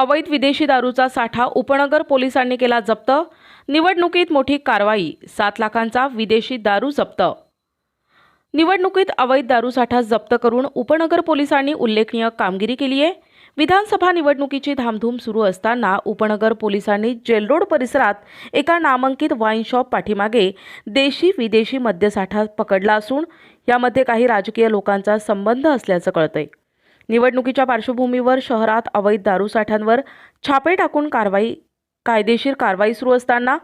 अवैध विदेशी दारूचा साठा उपनगर पोलिसांनी केला जप्त. निवडणुकीत मोठी कारवाई सात लाखांचा विदेशी दारू जप्त. निवडणुकीत अवैध दारूसाठा जप्त करून उपनगर पोलिसांनी उल्लेखनीय कामगिरी केली आहे. विधानसभा निवडणुकीची धामधूम सुरू असताना उपनगर पोलिसांनी जेलरोड परिसरात एका नामांकित वाईन शॉप पाठीमागे देशी विदेशी मद्यसाठा पकडला असून यामध्ये काही राजकीय लोकांचा संबंध असल्याचं कळतंय. निवडणुकीच्या पार्श्वभूमीवर शहरात अवैध दारूसाठ्यांवर छापे टाकून कारवाई कायदेशीर कारवाई सुरू असताना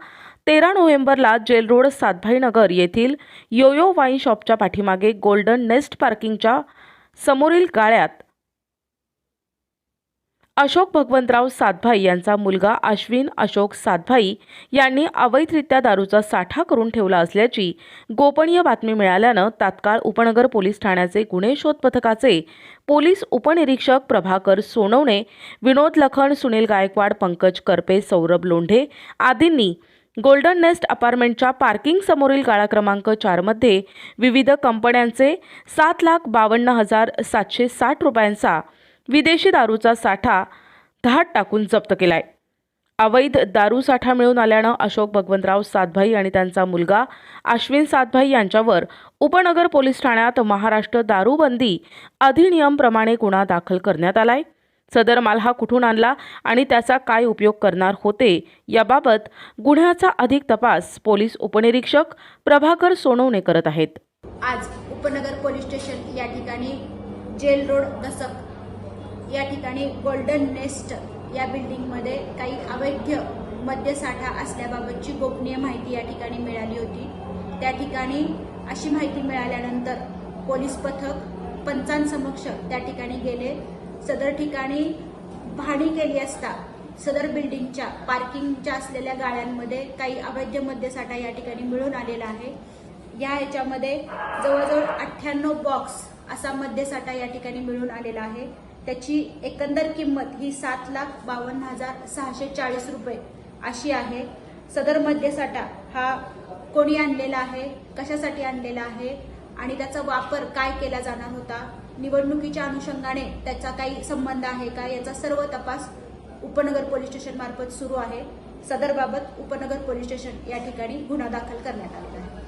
तेरा नोव्हेंबरला जेल रोड सातभाई नगर येथील योयो वाईन शॉपच्या पाठीमागे गोल्डन नेस्ट पार्किंगच्या समोरील गाळ्यात अशोक भगवंतराव सातभाई यांचा मुलगा अश्विन अशोक सातभाई यांनी अवैधरित्या दारूचा साठा करून ठेवला असल्याची गोपनीय बातमी मिळाल्यानं तात्काळ उपनगर पोलीस ठाण्याचे गुन्हे शोध पथकाचे पोलीस उपनिरीक्षक प्रभाकर सोनवणे विनोद लखन सुनील गायकवाड पंकज करपे सौरभ लोंढे आदींनी गोल्डन नेस्ट अपार्टमेंटच्या पार्किंग समोरील गाळा क्रमांक चारमध्ये विविध कंपन्यांचे सात लाख बावन्न हजार सातशे साठ रुपयांचा विदेशी दारूचा साठा धाड टाकून जप्त केलाय. अवैध दारू साठा मिळून आल्यानं अशोक भगवंतराव सातभाई आणि त्यांचा मुलगा अश्विन सातभाई यांच्यावर उपनगर पोलीस ठाण्यात महाराष्ट्र दारूबंदी अधिनियमप्रमाणे गुन्हा दाखल करण्यात आलाय. सदर माल हा कुठून आणला आणि त्याचा काय उपयोग करणार होते याबाबत गुन्ह्याचा अधिक तपास पोलीस उपनिरीक्षक प्रभाकर सोनवणे करत आहेत. आज उपनगर पोलीस स्टेशन या ठिकाणी जेल रोड दसक या ठिकाणी गोल्डन नेस्ट या बिल्डिंगमध्ये काही अवैध मद्यसाठा असल्याबाबतची गोपनीय माहिती या ठिकाणी मिळाली होती. त्या ठिकाणी अशी माहिती मिळाल्यानंतर पोलीस पथक पंचांसमक्ष त्या ठिकाणी गेले. सदर ठिकाणी पाहणी केली असता सदर बिल्डिंगच्या पार्किंगच्या असलेल्या गाड्यांमध्ये काही अवैध मद्यसाठा या ठिकाणी मिळून आलेला आहे. या याच्यामध्ये जवळजवळ अठ्ठ्याण्णव बॉक्स असा मद्यसाठा या ठिकाणी मिळून आलेला आहे. त्याची एकंदर किंमत ही सात लाख बावन्न हजार सहाशे चाळीस रुपये अशी आहे. सदर मद्यसाठा हा कोणी आणलेला आहे? कशासाठी आणलेला आहे? आणि त्याचा वापर काय केला जाणार होता? निवडणुकीच्या अनुषंगाने त्याचा काही संबंध आहे का? याचा सर्व तपास उपनगर पोलीस स्टेशन मार्फत सुरू आहे. सदरबाबत उपनगर पोलीस स्टेशन या ठिकाणी गुन्हा दाखल करण्यात आलेला आहे.